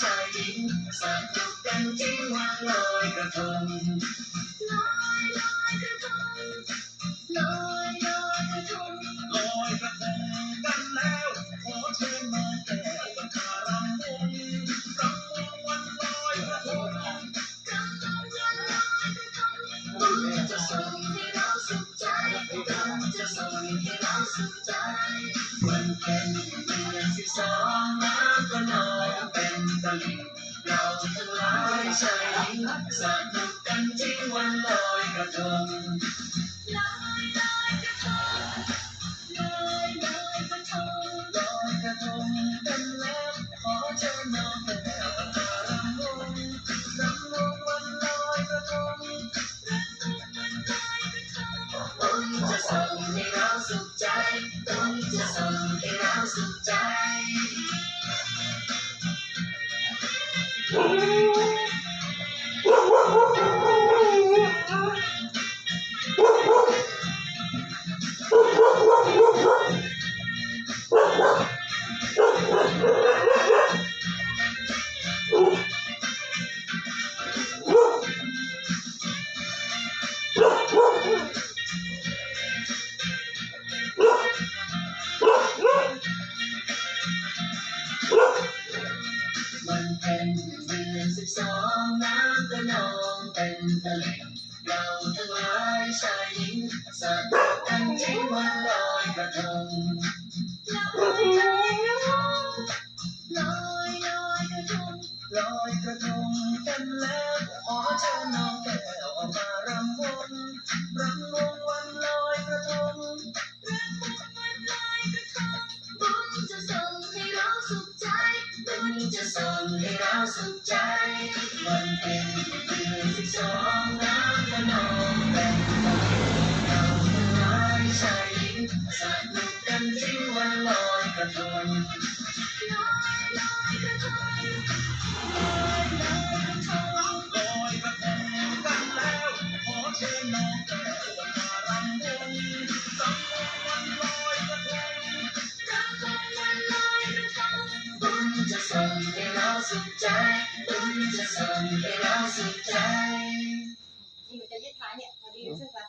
ชายหญิงสนุกกันที่วันลอยกระทง ตะลิ่งเราทั้งหลายชายหญิงสนุกกันที่วันลอยกระทงลอยลอยกระทงลอยลอยกระทงลอยกระทงกันแล้วขอเชิญน้องแก้วมารำวงรำวงวันลอยกระทงบุญจะส่งให้เราสุขใจบุญจะส่ง Oh, เป็นเดือนสิบสองน้ำก็นองเป็นตะลิ่งเราทั้งหลายชายหญิงสนุกกันที่วันลอยกระทง สุขใจมันเป็นเดือนสิบสองน้ำขนอง คุณจะส่งไปแล้วสุดใจนี่มันจะยึดท้ายเนี่ยพอดีใช่ปะ